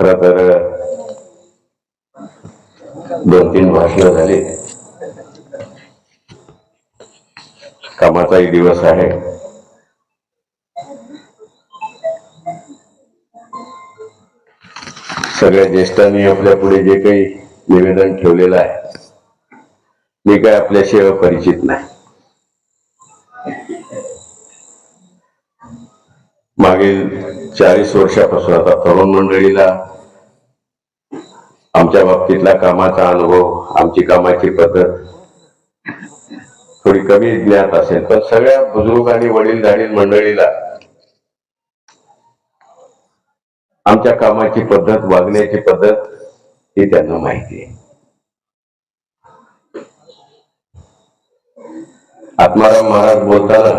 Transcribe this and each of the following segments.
खर तर दोन तीन भाषण झाली. कामाचाही दिवस आहे. सगळ्या ज्येष्ठांनी आपल्या पुढे जे काही निवेदन ठेवलेलं आहे मी काय आपल्याशी परिचित नाही. चाळीस वर्षापासून आता तरुण मंडळीला आमच्या बाबतीतला कामाचा अनुभव आमची कामाची पद्धत थोडी कमी ज्ञात असेल पण सगळ्या बुजुर्ग आणि वडीलधारील मंडळीला आमच्या कामाची पद्धत वागण्याची पद्धत ही त्यांना माहिती आहे. आत्माराम महाराज बोलताना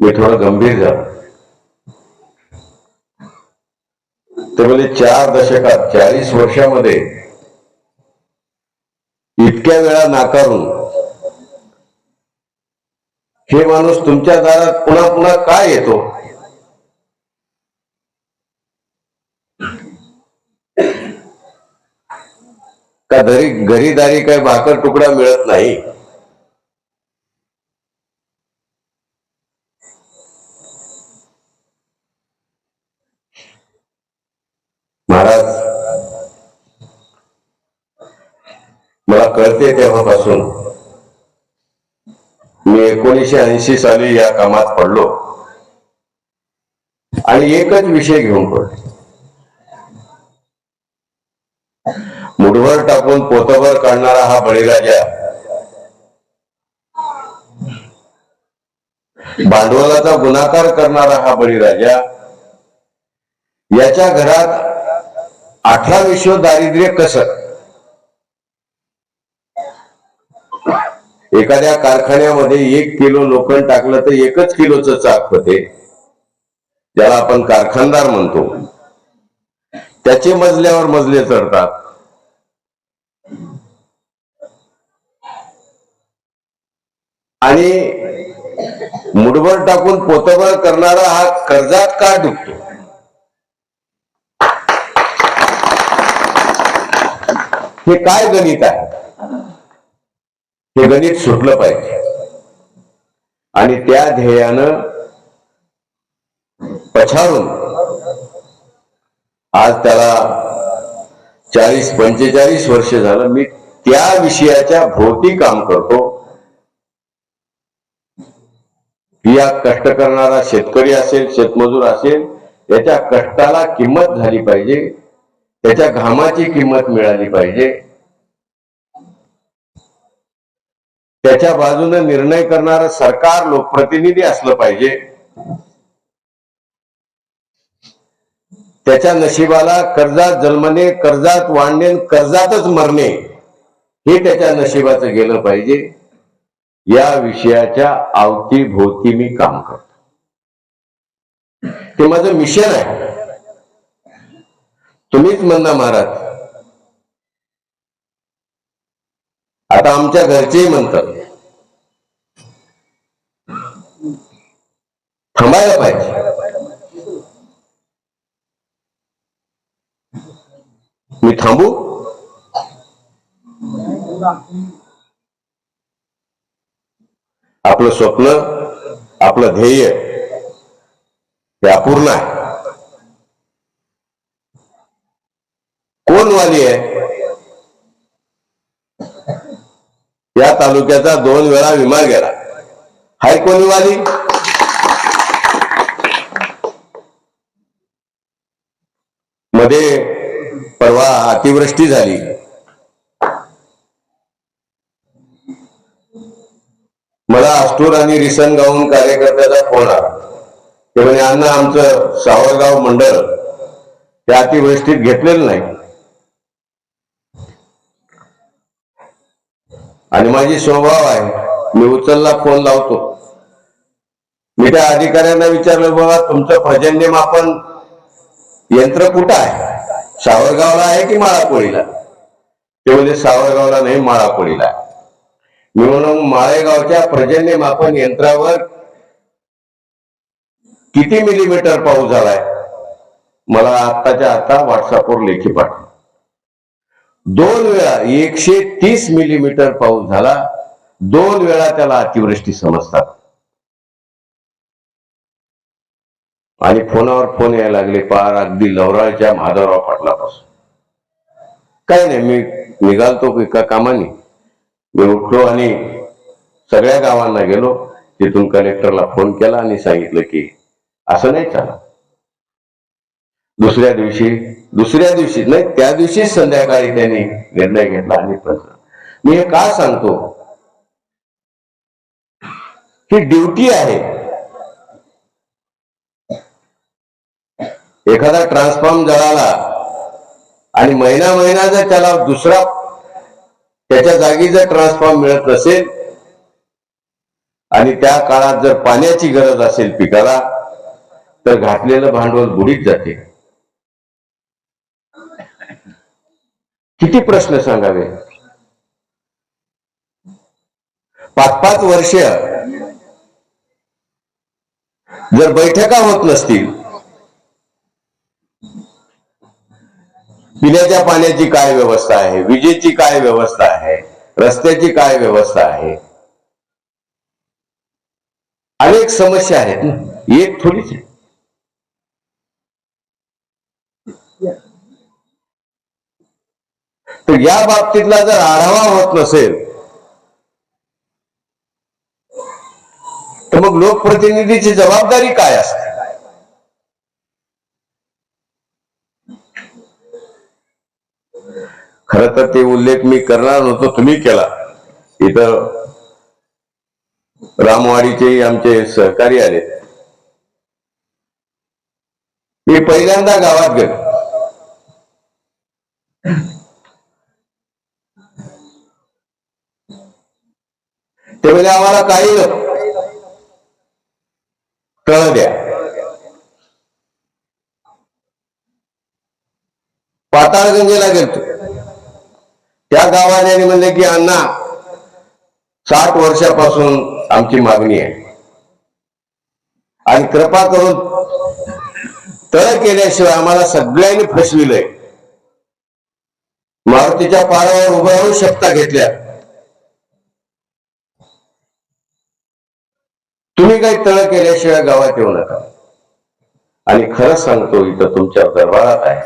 मी थोडं गंभीर झालो. ते म्हणजे चार दशकात चाळीस वर्षामध्ये इतक्या वेळा नाकारून हे माणूस तुमच्या दारात पुन्हा पुन्हा काय येतो? का घरी घरी दारी काय भाकर तुकडा मिळत नाही महाराज मला कळते तेव्हापासून. मी एकोणीशे ऐंशी साली या कामात पडलो. आणि एकच विषय घेऊन पडलो. मुठभर टाकून पोतभर काढणारा हा बळीराजा भांडवलाचा गुणाकार करणारा हा बळीराजा याच्या घरात अठरा विश्व दारिद्र्य कसं? एखाद्या कारखान्यामध्ये एक किलो लोखंड टाकलं तर एकच किलोचं चाक होते. ज्याला आपण कारखानदार म्हणतो. त्याचे मजल्यावर मजले चढतात. आणि मुठभर टाकून पोतभर करणारा हा कर्जात का डुबतो? हे काय गणित आहे? हे गणित सुटलं पाहिजे. आणि त्या ध्येयानं पछाडून आज त्याला चाळीस पंचेचाळीस वर्ष झालं. मी त्या विषयाच्या भोवती काम करतो. या कष्ट करणारा शेतकरी असेल शेतमजूर असेल त्याच्या कष्टाला किंमत झाली पाहिजे. त्याच्या घामाची किंमत मिळाली पाहिजे. त्याच्या बाजूने निर्णय करणारं सरकार लोकप्रतिनिधी असलं पाहिजे. त्याच्या नशिबाला कर्जात जन्मणे कर्जात वाढणे कर्जातच मरणे हे त्याच्या नशिबाचं गेलं पाहिजे. या विषयाच्या अवतीभोवती मी काम करतो. ते माझं मिशन आहे. तुम्हीच म्हणणं महाराज आता आमच्या घरचेही म्हणतात. थांबायला पाहिजे. मी थांबू? आपलं स्वप्न आपलं ध्येय हे अपूर्ण आहे. कोण वाली आहे? या तालुक्याचा दोन वेळा विमा गेला. हाय कोणी वाली मध्ये परवा अतिवृष्टी झाली. मला आष्टूर आणि रिसन गावून कार्यकर्त्याचा फोन आला. ते म्हणजे अण्णा आमचं सावरगाव मंडळ त्या अतिवृष्टीत घेतलेलं नाही. आणि माझी स्वभाव आहे मी उचलला फोन लावतो. मी त्या अधिकाऱ्यांना विचारलं बाबा तुमचं पर्जन्य मापन यंत्र कुठं आहे? सावरगावला आहे की माळापोळीला? ते म्हणजे सावरगावला नाही माळापोळीला मी म्हणून माळेगावच्या पर्जन्य मापन यंत्रावर किती मिलीमीटर पाऊस झालाय? मला आत्ताच्या आता व्हॉट्सअपवर लेखी पाठवा. दोन वेळा एकशे तीस मिलीमीटर पाऊस झाला दोन वेळा त्याला अतिवृष्टी समजतात. आणि फोनावर फोन यायला लागले पार अगदी लवराळच्या माधवराव पाटलापासून काही नाही मी निघालतो एका कामाने. मी उठलो आणि सगळ्या गावांना गेलो. तिथून कलेक्टरला फोन केला आणि सांगितलं की असं नाही चाल दुसऱ्या दिवशी दुसऱ्या दिवशी नाही त्या दिवशी संध्याकाळी त्यांनी निर्णय घेतला आणि मी हे का सांगतो? ही ड्युटी आहे. एखादा ट्रान्सफॉर्म जळाला आणि महिना महिना जर त्याला दुसरा त्याच्या जागी जर ट्रान्सफॉर्म मिळत नसेल आणि त्या काळात जर पाण्याची गरज असेल पिकाला तर घातलेलं भांडवल बुडीत जाते. किती प्रश्न सांगावे? पाच पाच वर्ष जर बैठका होत नसतील पिण्याच्या पाण्याची काय व्यवस्था आहे विजेची काय व्यवस्था आहे रस्त्याची काय व्यवस्था आहे? अनेक समस्या आहेत ना. एक थोडीच आहे. तर या बाबतीतला जर आढावा होत नसेल तर मग लोकप्रतिनिधीची जबाबदारी काय असते? खर तर ते उल्लेख मी करणार नव्हतो तुम्ही केला. इथं रामवाडीचे आमचे सहकारी आले मी पहिल्यांदा गावात गेलो. ते आम्हाला काही कळ द्या. पाताळगंगेला गेलतो. त्या गावाने म्हणले की अण्णा साठ वर्षापासून आमची मागणी आहे. आणि कृपा करून तळ केल्याशिवाय आम्हाला सगळ्यांनी फसविलंय. मारुतीच्या पारावर उभं राहून शपथा घेतल्या तुम्ही काही तळ केल्याशिवाय गावात येऊ नका. आणि खरंच सांगतो इथं तुमच्या दरबारात आहे.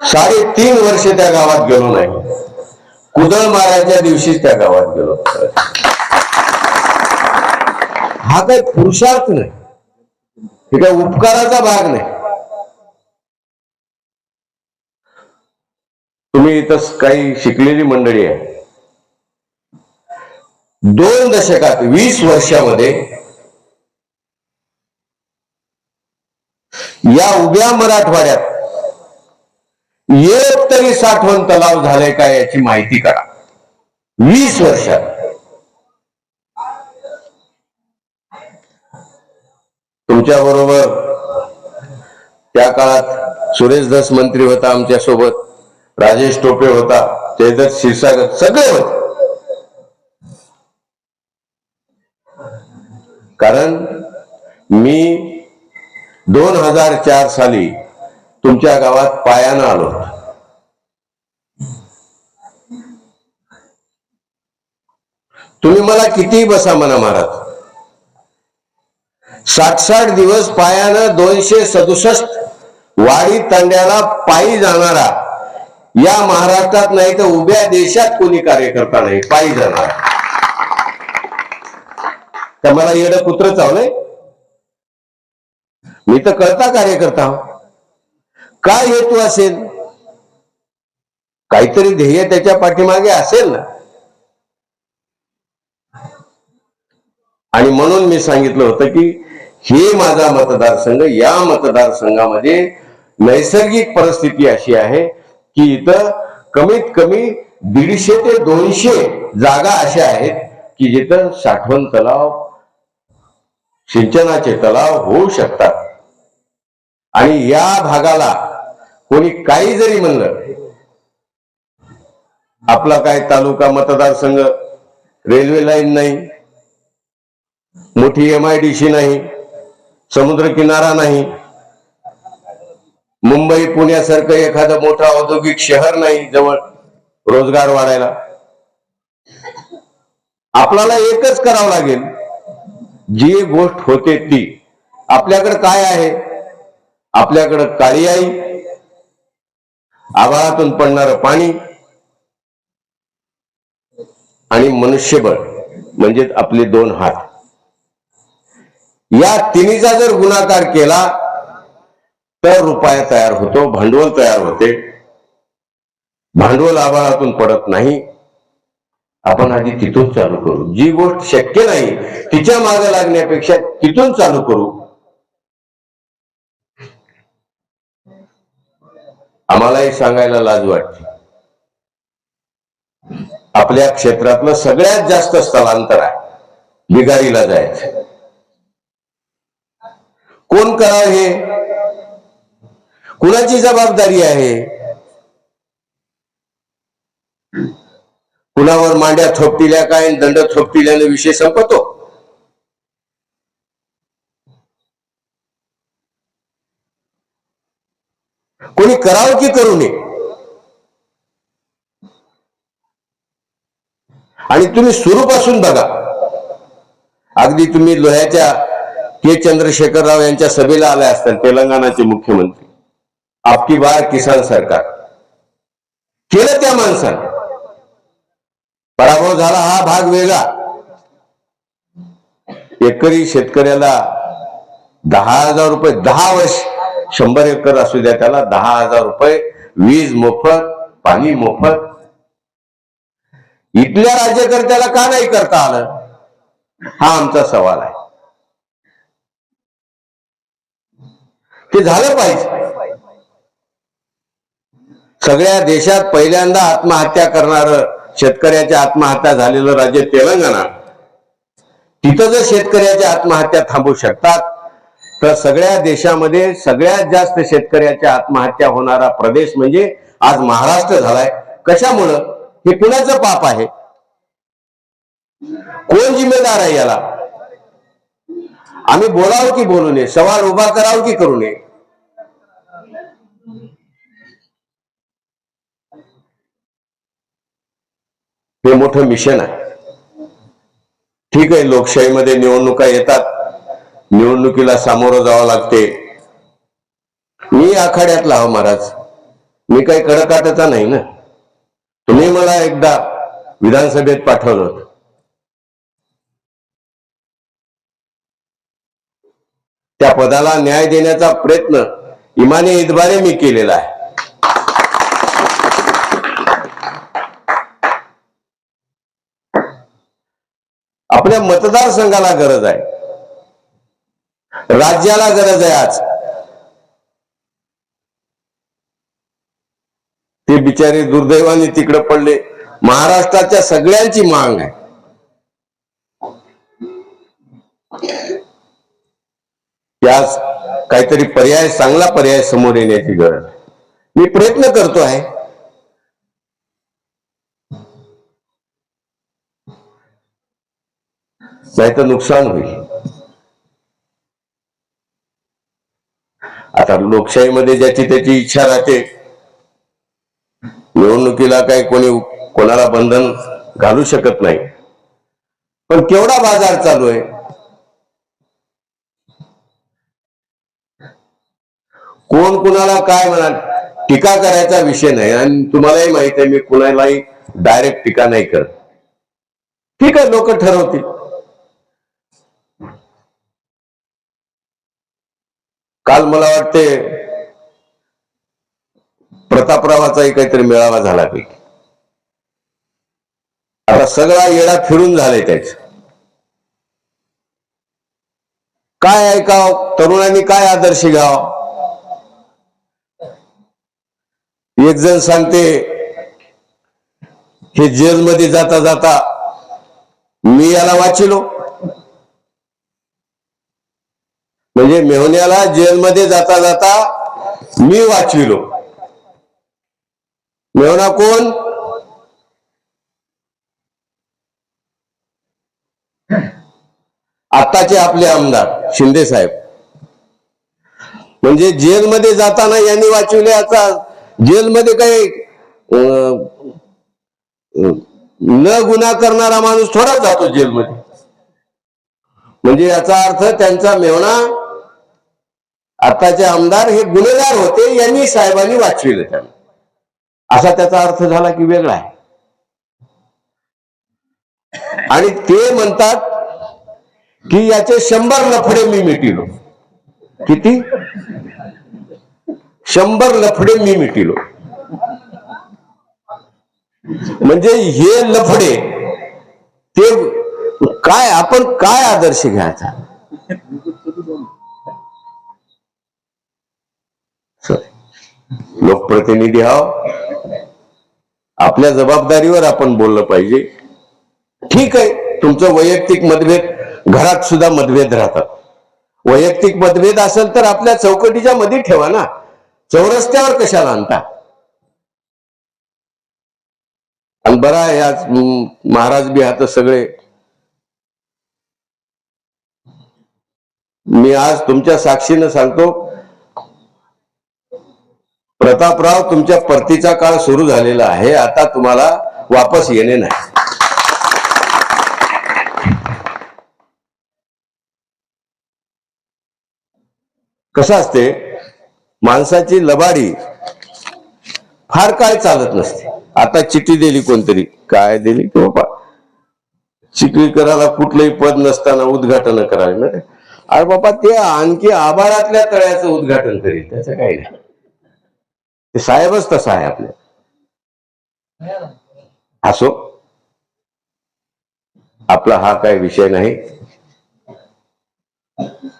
साडेतीन वर्ष त्या गावात गेलो नाही. कुदळ मारायच्या दिवशीच त्या गावात गेलो. हा काही पुरुषार्थ नाही. हे काही उपकाराचा भाग नाही. तुम्ही इथं काही शिकलेली मंडळी आहे. दोन दशकात वीस वर्षामध्ये या उभ्या मराठवाड्यात एक तरी साठवण तलाव झाले का याची माहिती करा. वीस वर्षात तुमच्या बरोबर त्या काळात सुरेश दस मंत्री होता आमच्यासोबत राजेश टोपे होता जयदत्त क्षीरसागर सगळे होते. कारण मी दोन हजार चार साली तुमच्या गावात पायानं आलो तुम्ही मला किती बसा म्हणा महाराज साठ साठ दिवस पायानं दोनशे सदुसष्ट वाडी तांड्याला पायी जाणारा या महाराष्ट्रात नाही तर उभ्या देशात कोणी कार्यकर्ता नाही पायी जाणार. तर मला येडं कुत्र चावलंय. मी तर कळता कार्यकर्ता हो. काय हेतू असेल? काहीतरी ध्येय त्याच्या पाठीमागे असेल ना? आणि म्हणून मी सांगितलं होतं की हे माझा मतदारसंघ या मतदारसंघामध्ये नैसर्गिक परिस्थिती अशी आहे की इथं कमीत कमी दीडशे ते दोनशे जागा अशा आहेत की जिथं साठवण तलाव सिंचनाचे तलाव होऊ शकतात. आणि या भागाला कोणी काही जरी म्हणलं आपला काय तालुका मतदारसंघ रेल्वे लाईन नाही मोठी एम नाही समुद्र किनारा नाही मुंबई पुण्यासारखं एखादं मोठं औद्योगिक शहर नाही जवळ रोजगार वाढायला आपल्याला एकच करावं लागेल जी गोष्ट होते ती आपल्याकडे काय आहे? आपल्याकडं काळी आई आभाळातून पडणारं पाणी आणि मनुष्यबळ म्हणजेच आपले दोन हात. या तिन्हीचा जर गुणाकार केला तर रुपया तयार होतो भांडवल तयार होते. भांडवल आभाळातून पडत नाही. आपण आधी तिथून चालू करू. जी गोष्ट शक्य नाही तिच्यामागे लागण्यापेक्षा तिथून चालू करू. आम्हालाही सांगायला लाज वाटते. आपल्या क्षेत्रातलं सगळ्यात जास्त स्थलांतर आहे. बिगारीला जायचं. कोण करा हे? कुणाची जबाबदारी आहे? कुणावर मांड्या थोपटिल्या काय दंड थोपटिल्याने विषय संपतो? कोणी करावं की करू नये? आणि तुम्ही सुरूपासून बघा. अगदी तुम्ही लोह्याच्या के. चंद्रशेखर राव यांच्या सभेला आले असतात तेलंगणाचे मुख्यमंत्री. आपकी बार किसान सरकार. केलं त्या माणसानं. पराभव झाला हा भाग वेगळा. एकरी शेतकऱ्याला दहा हजार रुपये दहा वर्ष शंभर एकर असू द्या त्याला दहा हजार रुपये वीज मोफत पाणी मोफत. इथल्या राज्यकर्त्याला का नाही करता आलं? हा आमचा सवाल आहे. ते झालं पाहिजे. सगळ्या देशात पहिल्यांदा आत्महत्या करणार शेतकऱ्याच्या आत्महत्या झालेलं राज्य तेलंगणा. तिथं जर शेतकऱ्याच्या आत्महत्या थांबू शकतात तर सगळ्या देशामध्ये सगळ्यात जास्त शेतकऱ्याच्या आत्महत्या होणारा प्रदेश म्हणजे आज महाराष्ट्र झालाय. कशामुळं? हे कुणाचं पाप आहे? कोण जिम्मेदार आहे याला? आम्ही बोलावं की बोलू नये सवाल उभा करावं की करू नये? हे मोठं मिशन आहे. ठीक आहे लोकशाहीमध्ये निवडणुका येतात. निवडणुकीला सामोरं जावं लागते. मी आखाड्यात लाव महाराज. मी काही कडकाटाचा नाही ना. तुम्ही मला एकदा विधानसभेत पाठवलं त्या पदाला न्याय देण्याचा प्रयत्न इमाने इतबारे मी केलेला आहे. आपल्या मतदारसंघाला गरज आहे. राज्याला गरज आहे आज. ते बिचारे दुर्दैवाने तिकडे पडले. महाराष्ट्राच्या सगळ्यांची मांग आहे. त्यास काहीतरी पर्याय चांगला पर्याय समोर येण्याची गरज आहे. मी प्रयत्न करतो आहे. नाही तर नुकसान होईल. आता लोकशाहीमध्ये ज्याची त्याची इच्छा राहते निवडणुकीला काही कोणी कोणाला बंधन घालू शकत नाही. पण केवढा बाजार चालू आहे? कोण कुणाला काय म्हणाल टीका करायचा विषय नाही आणि तुम्हालाही माहीत आहे मी कुणालाही डायरेक्ट टीका नाही करत. ठीक आहे लोक ठरवतील. काल मला वाटते प्रतापरावाचाही काहीतरी मेळावा झाला पैकी आता सगळा येडा फिरून झालाय त्याच. काय ऐकाव? तरुणांनी काय आदर्श घ्याव? एक जण सांगते हे जेलमध्ये जाता जाता मी याला वाचिलो. म्हणजे मेहण्याला जेलमध्ये जाता जाता मी वाचविलो. मेहना कोण? आताचे आपले आमदार शिंदे साहेब. म्हणजे जेलमध्ये जाताना यांनी वाचवले आता जेलमध्ये काही अं, न गुन्हा करणारा माणूस थोडाच जातो जेलमध्ये. म्हणजे याचा अर्थ त्यांचा मेवणा आताचे आमदार हे गुन्हेगार होते यांनी साहेबांनी वाचविले त्यांना. असा त्याचा अर्थ झाला की वेगळा आहे. आणि ते म्हणतात की याचे शंभर लफडे मी मिटिलो किती? शंभर लफडे मी मिटिलो म्हणजे हे लफडे ते काय आपण काय आदर्श घ्यायचा? लोकप्रतिनिधी आहो. आपल्या जबाबदारीवर आपण बोललं पाहिजे. ठीक आहे तुमचं वैयक्तिक मतभेद घरात सुद्धा मतभेद राहतात. वैयक्तिक मतभेद असेल तर आपल्या चौकटीच्या मध्ये ठेवा ना. चौरस्त्यावर कशाला आणता? आणि बरा आहे आज महाराज बी आता सगळे. मी आज तुमच्या साक्षीनं सांगतो प्रतापराव तुमच्या परतीचा काळ सुरू झालेला आहे. आता तुम्हाला वापस येणे नाही. कसं असते? माणसाची लबाडी फार काय चालत नसते. आता चिठ्ठी दिली कोणतरी. काय दिली? की बाबा चिखलीकराला कुठलंही पद नसताना उद्घाटन करावे. ना अरे बाबा ते आणखी आभाळातल्या तळ्याचं उद्घाटन करील त्याचं काही नाही. ते साहेबच तसा आहे आपल्या असो. आपला हा काही विषय नाही.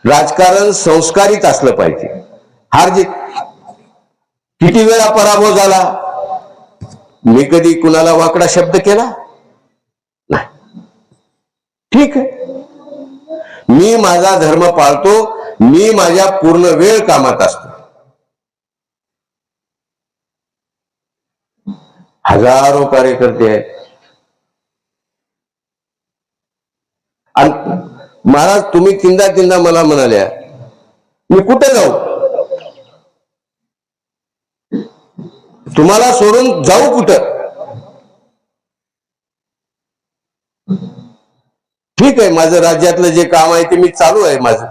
राजकारण संस्कारित असलं पाहिजे. हार्दिक किती वेळा पराभव झाला? मी कधी कुणाला वाकडा शब्द केला? नाही. ठीक आहे. मी माझा धर्म पाळतो मी माझ्या पूर्ण वेळ कामात असतो. हजारो कार्यकर्ते आहेत. आणि महाराज तुम्ही तीनदा तीनदा मला म्हणाल्या मी कुठे जाऊ? तुम्हाला सोडून जाऊ कुठं? ठीक आहे माझं राज्यातलं जे काम आहे ते मी चालू आहे माझं.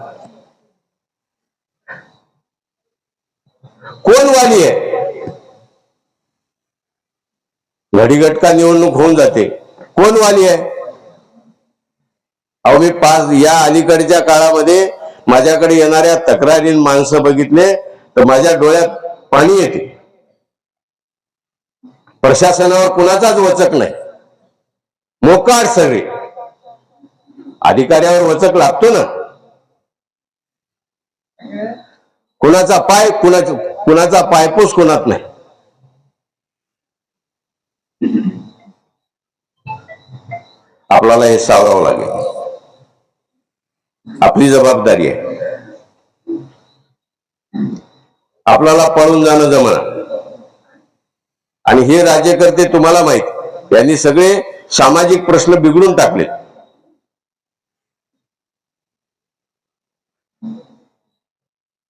कोण वाली आहे? घडीघटका निवडणूक होऊन जाते. कोण वाली आहे? अहो मी पाच या अलीकडच्या काळामध्ये माझ्याकडे येणाऱ्या तक्रारी माणसं बघितले तर माझ्या डोळ्यात पाणी येते. प्रशासनावर कुणाचाच वचक नाही. मोकाट सगळे. अधिकाऱ्यावर वचक लागतो ना. कुणाचा पाय कुणाचा कुणाचा पायपूस कुणात नाही. आपल्याला हे सावरावं लागेल. आपली जबाबदारी आहे. आपल्याला पळून जाणं जमणार. आणि हे राज्यकर्ते तुम्हाला माहीत यांनी सगळे सामाजिक प्रश्न बिघडून टाकले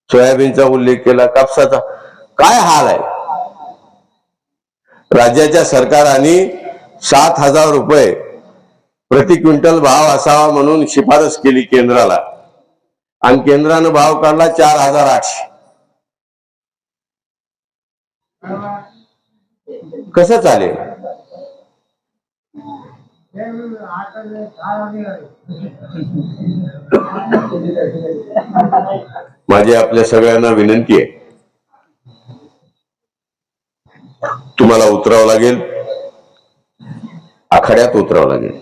सोयाबीनचा उल्लेख केला कापसाचा. काय हाल आहे? राज्याच्या सरकाराने सात हजार रुपये प्रति क्विंटल भाव असावा म्हणून शिफारस केली केंद्राला. आणि केंद्रानं भाव काढला चार हजार आठशे. कस चालेल? माझी आपल्या सगळ्यांना विनंती आहे. तुम्हाला उतरावं लागेल. आखाड्यात उतरावं लागेल.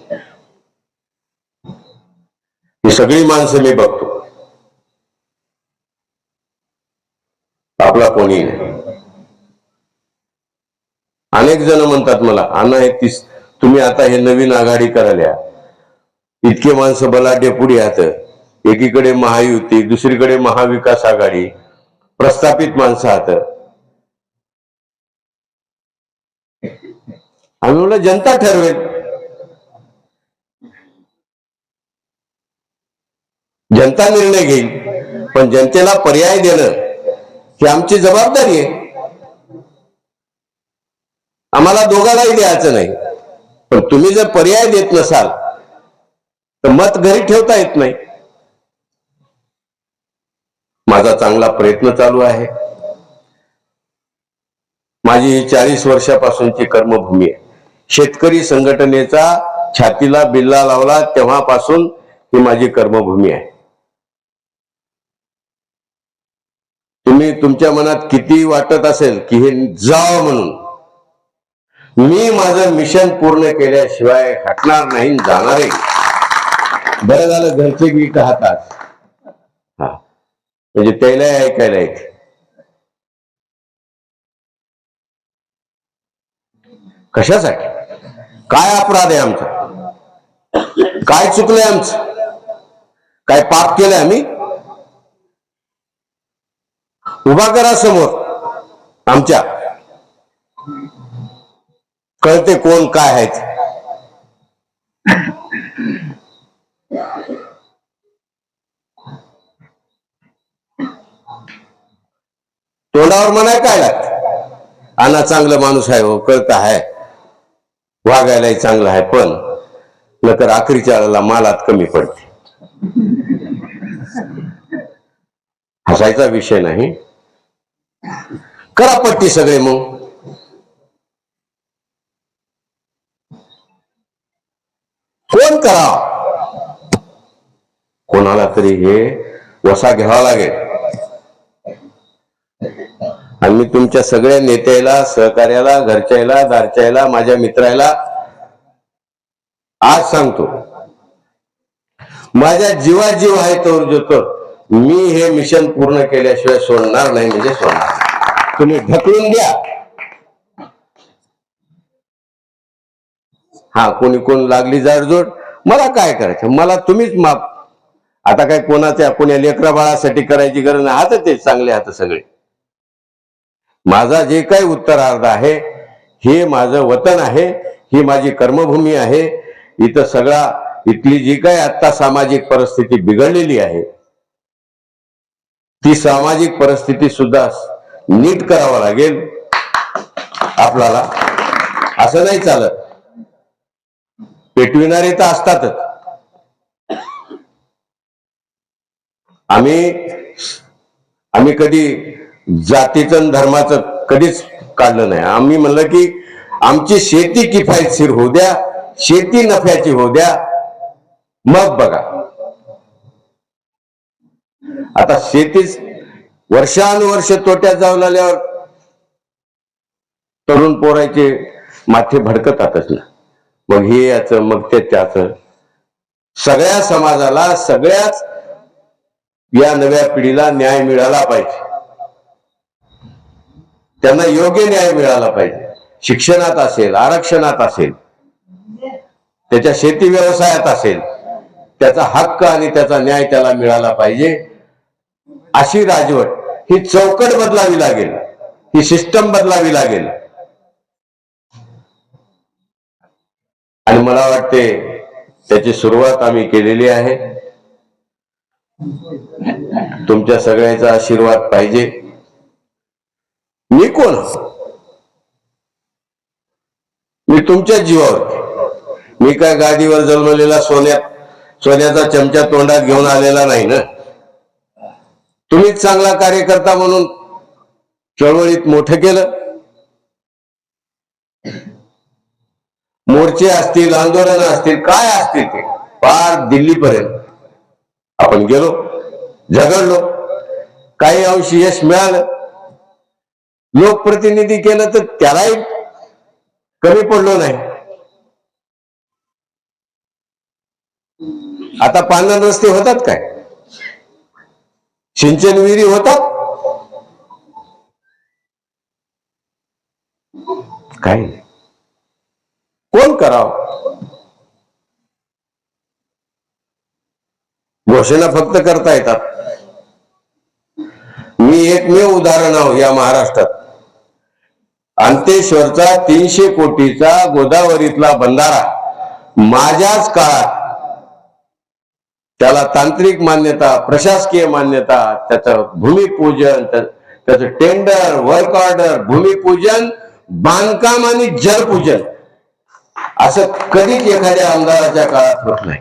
ही सगळी माणसं मी बघतो. आपला कोणी अनेक जण म्हणतात मला अण्णा हे तीस तुम्ही आता हे नवीन आघाडी करायला इतके माणसं बलाढ्य पुढे आहात. एकीकडे महायुती दुसरीकडे महाविकास आघाडी प्रस्थापित माणसं आहात. आम्ही म्हणलं जनता ठरवेल. जनता निर्णय घेईल. पण जनतेला पर्याय देणं ही आमची जबाबदारी आहे. आम्हाला दोघांनाही द्यायचं नाही. पण तुम्ही जर पर्याय देत नसाल तर मत घरी ठेवता येत नाही. माझा चांगला प्रयत्न चालू आहे. माझी ही चाळीस वर्षापासूनची कर्मभूमी आहे. शेतकरी संघटनेचा छातीला बिल्ला लावला तेव्हापासून ही माझी कर्मभूमी आहे. तुम्ही तुमच्या मनात किती वाटत असेल की हे जाव म्हणून? मी माझं मिशन पूर्ण केल्याशिवाय हटणार नाही जाणार आहे. बरं झालं घरचे बी हातात. हा. म्हणजे त्याला ऐकायला येते कशासाठी? काय अपराध आहे आमचा? काय चुकलंय आमचं? काय पाप केलंय आम्ही? उभा करा समोर. आमच्या. कळते कोण काय आहेत तोंडावर म्हणाय काय लागत? आणा चांगलं माणूस आहे हो कळत आहे. वागायलाही चांगलं आहे पण नंतर आखरीच्या वेळेला मालात कमी पडते. हसायचा विषय नाही. करा पट्टी सगळे मग. कोण करा? कोणाला तरी हे वसा घ्यावा लागेल. आणि मी तुमच्या सगळ्या नेत्याला सहकार्याला घरच्याला दारच्याला माझ्या मित्राला आज सांगतो. माझ्या जीवा जीव आहे तर मी हे मिशन पूर्ण केल्याशिवाय सोडणार नाही म्हणजे सोडणार तुम्ही ढकलून द्या. हा कोणी कोण लागली जाडजोड? मला काय करायचं? मला तुम्हीच माप आता काय कोणाच्या कोणी लेकरा बाळासाठी करायची गरज नाही. हात ते चांगले हात सगळे. माझा जे काही उत्तरार्ध आहे हे माझं वतन आहे ही माझी कर्मभूमी आहे. इथं सगळा इथली जी काही आता सामाजिक परिस्थिती बिघडलेली आहे ती सामाजिक परिस्थिती सुद्धा नीट करावं लागेल. आपल्याला असं नाही चालत. पेटविणारे तर असतातच. आम्ही आम्ही कधी जातीचं धर्माचं कधीच काढलं नाही. आम्ही म्हणलं की आमची शेती किफायतशीर होऊ द्या शेती नफ्याची होऊ द्या. मग बघा. आता शेतीच वर्षानुवर्ष तोट्यात जाऊ लागल्यावर तरुण पोरायचे माथे भडकतातच ना. मग हे याचं मग ते त्याचं. सगळ्या समाजाला सगळ्याच या नव्या पिढीला न्याय मिळाला पाहिजे. त्यांना योग्य न्याय मिळाला पाहिजे. शिक्षणात असेल आरक्षणात असेल त्याच्या शेती व्यवसायात असेल त्याचा हक्क आणि त्याचा न्याय त्याला मिळाला पाहिजे. अशी राजवट ही चौकट बदलावी लागेल. ही सिस्टम बदलावी लागेल. आणि मला वाटते त्याची सुरुवात आम्ही केलेली आहे. तुमच्या सगळ्याचा आशीर्वाद पाहिजे. मी कोण? मी तुमच्या जीवावर. मी काय गादीवर जन्मलेला सोन्यात सोन्याचा चमचा तोंडात घेऊन आलेला नाही ना? तुम्हीच चांगला कार्यकर्ता म्हणून चळवळीत मोठं केलं. मोर्चे असतील आंदोलन असतील काय असतील ते पार दिल्लीपर्यंत आपण गेलो झगडलो. काही अंशी यश मिळालं. लोकप्रतिनिधी केलं तर त्यालाही कमी पडलो नाही. आता पांढर रस्ते होतात काय? सिंचन विहिरी होतात काय? नाही. कोण करावं? घोषणा फक्त करता येतात. मी एकमेव उदाहरण आहो या महाराष्ट्रात. अंतेश्वरचा तीनशे कोटीचा गोदावरीतला बंधारा. माझ्याच काळात त्याला तांत्रिक मान्यता प्रशासकीय मान्यता त्याचं भूमिपूजन त्याचं टेंडर वर्क ऑर्डर भूमिपूजन बांधकाम आणि जलपूजन. असं कधीच एखाद्या आमदाराच्या काळात होत नाही.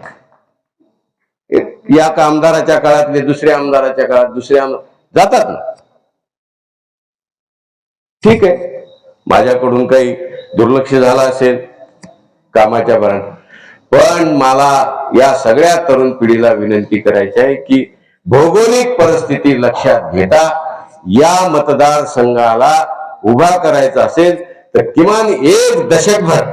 या आमदाराच्या काळातले दुसऱ्या आमदाराच्या काळात दुसऱ्या आमदार जातात ना. ठीक आहे. माझ्याकडून काही दुर्लक्ष झालं असेल कामाच्या भरात पण मला या सगळ्या तरुण पिढीला विनंती करायची आहे की भौगोलिक परिस्थिती लक्षात घेता या मतदारसंघाला उभा करायचा असेल तर किमान एक दशकभर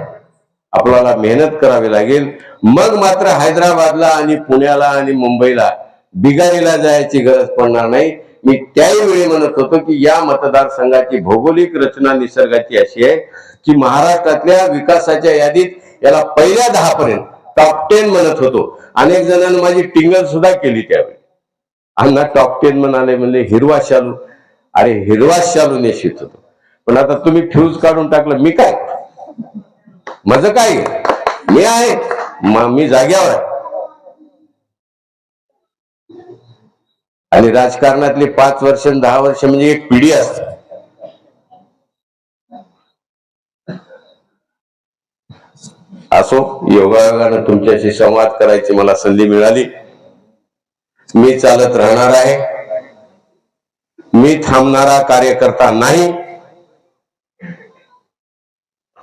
आपल्याला मेहनत करावी लागेल. मग मात्र हैदराबादला आणि पुण्याला आणि मुंबईला बिगारीला जायची गरज पडणार नाही. मी त्याही वेळी म्हणत होतो की या मतदारसंघाची भौगोलिक रचना निसर्गाची अशी आहे की महाराष्ट्रातल्या विकासाच्या यादीत याला पहिल्या दहा पर्यंत टॉप टेन म्हणत होतो. अनेक जणांनी माझी टिंगल सुद्धा केली त्यावेळी. अण्णा टॉप टेन म्हणाले म्हणजे हिरवा शालू. अरे हिरवा शालू नेशित होतो. पण आता तुम्ही फ्यूज काढून टाकलं मी काय? माझं काय मी आहे. मी जाग्यावर आहे. आणि राजकारणातले पाच वर्ष दहा वर्ष म्हणजे एक पिढी असते. असो योगायोगानं तुमच्याशी संवाद करायची मला संधी मिळाली. मी चालत राहणार आहे. मी थांबणारा कार्यकर्ता नाही.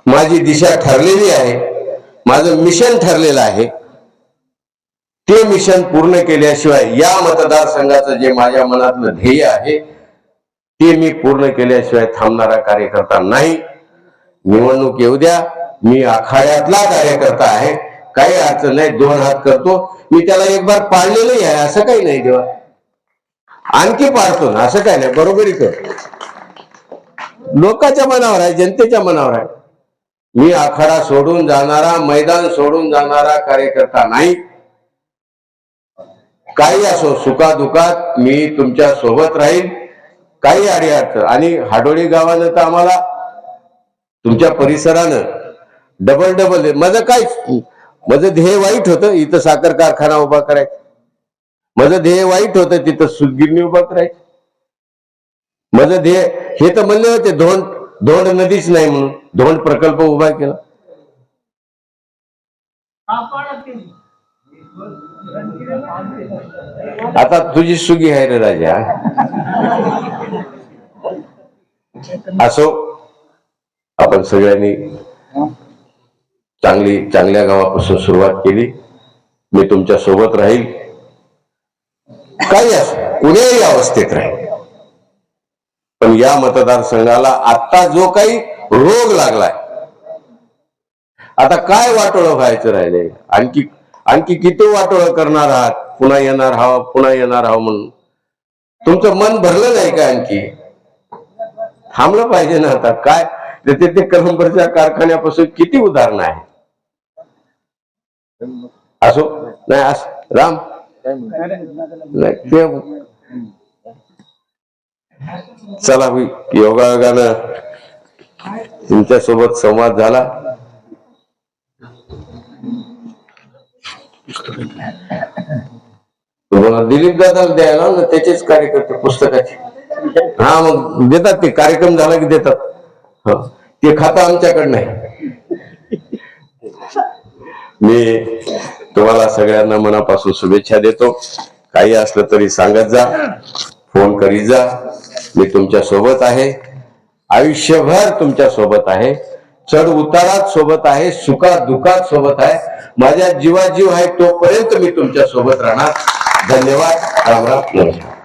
माझी दिशा ठरलेली आहे. माझं मिशन ठरलेलं आहे. ते मिशन पूर्ण केल्याशिवाय या मतदारसंघाचं जे माझ्या मनातलं ध्येय आहे ते मी पूर्ण केल्याशिवाय थांबणारा कार्यकर्ता नाही. निवडणूक येऊ द्या. मी आखाड्यातला कार्यकर्ता आहे काही अडचण नाही दोन हात करतो. मी त्याला एक बार पाळलेलंही आहे असं काही नाही देवा. आणखी पाळतो ना असं काही नाही बरोबरी कर. लोकांच्या मनावर आहे जनतेच्या मनावर आहे. मी आखाडा सोडून जाणारा मैदान सोडून जाणारा कार्यकर्ता नाही. काही असो सुखादुखात मी तुमच्यासोबत राहील काही अडी अडचण आणि हाडोळी गावानं तर आम्हाला तुमच्या परिसरानं डबल डबल माझं काय माझं ध्येय वाईट होतं इथं साखर कारखाना उभा करायचा. माझं ध्येय वाईट होतं तिथं सुतगिरणी उभा करायची. माझं ध्येय हे तर म्हणले होते धोंड धोंड नदीच नाही म्हणून. धोंड प्रकल्प उभा केला. आता तुझी सुगी आहे रे राजा. असो आपण सगळ्यांनी चांगली चांगल्या गावापासून सुरुवात केली. मी तुमच्यासोबत राहील. काही असो कुण्याही अवस्थेत राहील. पण या मतदारसंघाला आता जो काही रोग लागलाय आता काय वाटोळं व्हायचं राहिले? आणखी आणखी किती वाटोळं करणार आहात? पुन्हा येणार हवा पुन्हा येणार हवा म्हणून. तुमचं मन भरलं नाही का आणखी? थांबलं पाहिजे ना आता. काय? ते ते कलंबरच्या कारखान्यापासून किती उदाहरणं आहेत? असो? नाही अस राम. नाही ते चला होई योगायोगानं तुमच्यासोबत संवाद झाला. तुम्हाला दिलीप दादाला द्यायला ना त्याचेच कार्यकर्ते पुस्तकाचे. हा मग देतात ते. कार्यक्रम झाला की देतात. ते खाता आमच्याकडे नाही मी तुम्हाला सगळ्यांना मनापासून शुभेच्छा देतो. काही असलं तरी सांगत जा फोन करीत जा. मी तुमच्यासोबत आहे. आयुष्यभर तुमच्यासोबत आहे. चढ उतारात सोबत आहे सुखात दुखात सोबत आहे. माझ्या जीवाजीव आहे तोपर्यंत मी तुमच्यासोबत राहणार. धन्यवाद. राम राम. नमस्कार.